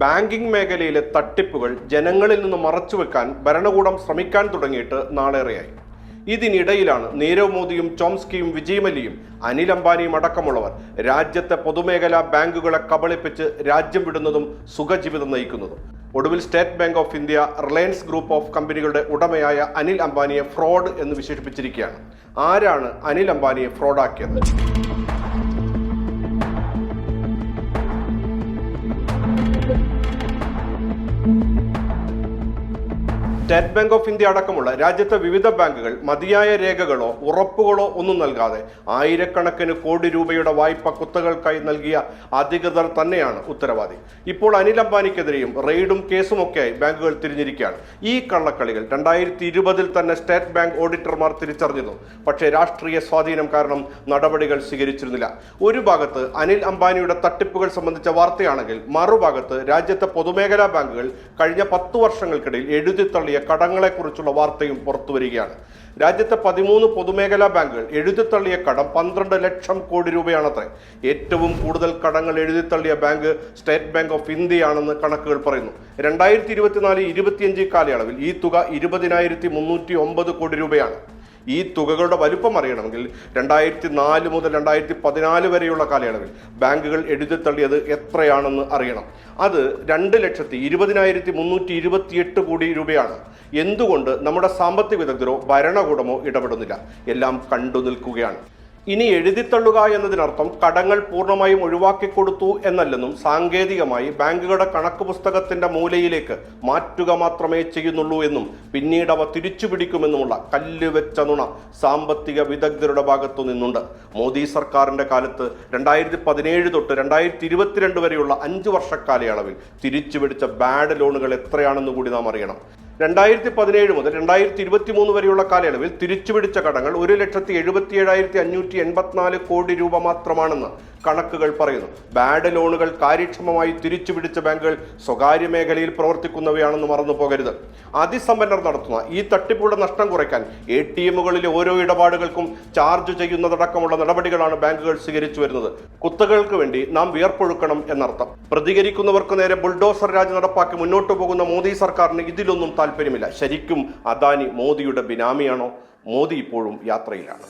Banking മേഖലയിലെ തട്ടിപ്പുകൾ ജനങ്ങളിൽ നിന്ന് മറച്ചുവെക്കാൻ ഭരണകൂടം ശ്രമിക്കാൻ തുടങ്ങിയിട്ട് നാളേറെയായി. ഇതിനിടയിലാണ് നീരവ് മോദിയും ചോംസ്കിയും വിജയ് മല്യയും അനിൽ അംബാനിയും അടക്കമുള്ളവർ രാജ്യത്തെ പൊതുമേഖലാ ബാങ്കുകളെ കബളിപ്പിച്ച് രാജ്യം വിടുന്നതും സുഖജീവിതം നയിക്കുന്നതും. ഒടുവിൽ state bank of India Reliance group of കമ്പനികളുടെ ഉടമയായ അനിൽ അംബാനിയെ ഫ്രോഡ് എന്ന് വിശേഷിപ്പിച്ചിരിക്കുകയാണ്. ആരാണ് അനിൽ അംബാനിയെ ഫ്രോഡാക്കിയത്? സ്റ്റേറ്റ് ബാങ്ക് ഓഫ് ഇന്ത്യ അടക്കമുള്ള രാജ്യത്തെ വിവിധ ബാങ്കുകൾ മതിയായ രേഖകളോ ഉറപ്പുകളോ ഒന്നും നൽകാതെ ആയിരക്കണക്കിന് കോടി രൂപയുടെ വായ്പ കുത്തകൾക്കായി നൽകിയ അധികൃതർ തന്നെയാണ് ഉത്തരവാദി. ഇപ്പോൾ അനിൽ അംബാനിക്കെതിരെയും റെയ്ഡും കേസും കേസുമൊക്കെയായി ബാങ്കുകൾ തിരിഞ്ഞിരിക്കുകയാണ്. ഈ കള്ളക്കളികൾ രണ്ടായിരത്തി ഇരുപതിൽ തന്നെ സ്റ്റേറ്റ് ബാങ്ക് ഓഡിറ്റർമാർ തിരിച്ചറിഞ്ഞിരുന്നു. പക്ഷേ രാഷ്ട്രീയ സ്വാധീനം കാരണം നടപടികൾ സ്വീകരിച്ചിരുന്നില്ല. ഒരു ഭാഗത്ത് അനിൽ അംബാനിയുടെ തട്ടിപ്പുകൾ സംബന്ധിച്ച വാർത്തയാണെങ്കിൽ മറുഭാഗത്ത് രാജ്യത്തെ പൊതുമേഖലാ ബാങ്കുകൾ കഴിഞ്ഞ പത്തു വർഷങ്ങൾക്കിടയിൽ എഴുതിത്തള്ളിയ കടങ്ങളെക്കുറിച്ചുള്ള വാർത്തയും പുറത്തുവരികയാണ് രാജ്യത്തെ പതിമൂന്ന് പൊതുമേഖലാ ബാങ്കുകൾ എഴുതിത്തള്ളിയ കടം പന്ത്രണ്ട് ലക്ഷം കോടി രൂപയാണത്രേ. ഏറ്റവും കൂടുതൽ കടങ്ങൾ എഴുതിത്തള്ളിയ ബാങ്ക് സ്റ്റേറ്റ് ബാങ്ക് ഓഫ് ഇന്ത്യയാണെന്ന് കണക്കുകൾ പറയുന്നു. രണ്ടായിരത്തി ഇരുപത്തിനാല് ഇരുപത്തിയഞ്ച് കാലയളവിൽ ഈ തുക ഇരുപതിനായിരത്തി മുന്നൂറ്റി ഒമ്പത് കോടി രൂപയാണ്. ഈ തുകകളുടെ വലുപ്പം അറിയണമെങ്കിൽ രണ്ടായിരത്തി നാല് മുതൽ രണ്ടായിരത്തി പതിനാല് വരെയുള്ള കാലയളവിൽ ബാങ്കുകൾ എഴുതിത്തള്ളിയത് എത്രയാണെന്ന് അറിയണം. അത് രണ്ട് ലക്ഷത്തി ഇരുപതിനായിരത്തി മുന്നൂറ്റി ഇരുപത്തിയെട്ട് കോടി രൂപയാണ്. എന്തുകൊണ്ട് നമ്മുടെ സാമ്പത്തിക വിദഗ്ധരോ ഭരണകൂടമോ ഇടപെടുന്നില്ല? എല്ലാം കണ്ടു നിൽക്കുകയാണ്. ഇനി എഴുതിത്തള്ളുക എന്നതിനർത്ഥം കടങ്ങൾ പൂർണമായും ഒഴിവാക്കി കൊടുത്തു എന്നല്ലെന്നും സാങ്കേതികമായി ബാങ്കുകളുടെ കണക്ക് പുസ്തകത്തിന്റെ മൂലയിലേക്ക് മാറ്റുക മാത്രമേ ചെയ്യുന്നുള്ളൂ എന്നും പിന്നീട് അവ തിരിച്ചു പിടിക്കുമെന്നുമുള്ള കല്ലുവെച്ച നുണ സാമ്പത്തിക വിദഗ്ധരുടെ ഭാഗത്തു നിന്നുണ്ട്. മോദി സർക്കാരിന്റെ കാലത്ത് രണ്ടായിരത്തി പതിനേഴ് തൊട്ട് രണ്ടായിരത്തി ഇരുപത്തിരണ്ട് വരെയുള്ള അഞ്ച് വർഷക്കാലയളവിൽ തിരിച്ചു പിടിച്ച ബാഡ് ലോണുകൾ എത്രയാണെന്ന് കൂടി നാം അറിയണം. രണ്ടായിരത്തി പതിനേഴ് മുതൽ രണ്ടായിരത്തി ഇരുപത്തി മൂന്ന് വരെയുള്ള കാലയളവിൽ തിരിച്ചുപിടിച്ച കടങ്ങൾ ഒരു ലക്ഷത്തി എഴുപത്തി ഏഴായിരത്തി അഞ്ഞൂറ്റി എൺപത്തിനാല് കോടി രൂപ മാത്രമാണെന്ന് കണക്കുകൾ പറയുന്നു. ബാഡ് ലോണുകൾ കാര്യക്ഷമമായി തിരിച്ചുപിടിച്ച ബാങ്കുകൾ സ്വകാര്യ മേഖലയിൽ പ്രവർത്തിക്കുന്നവയാണെന്ന് മറന്നു പോകരുത്. അതിസമ്പന്നർ നടത്തുന്ന ഈ തട്ടിപ്പുകളുടെ നഷ്ടം കുറയ്ക്കാൻ എ ടി എമ്മുകളിലെ ഓരോ ഇടപാടുകൾക്കും ചാർജ് ചെയ്യുന്നതടക്കമുള്ള നടപടികളാണ് ബാങ്കുകൾ സ്വീകരിച്ചു വരുന്നത്. കുത്തകൾക്ക് വേണ്ടി നാം വിയർപ്പൊഴുക്കണം എന്നർത്ഥം. പ്രതികരിക്കുന്നവർക്ക് നേരെ ബുൾഡോസർ രാജ് നടപ്പാക്കി മുന്നോട്ടു പോകുന്ന മോദി സർക്കാരിന് ഇതിലൊന്നും താല്പര്യമില്ല ശരിക്കും അദാനി മോദിയുടെ ബിനാമിയാണോ? മോദി ഇപ്പോഴും യാത്രയിലാണ്.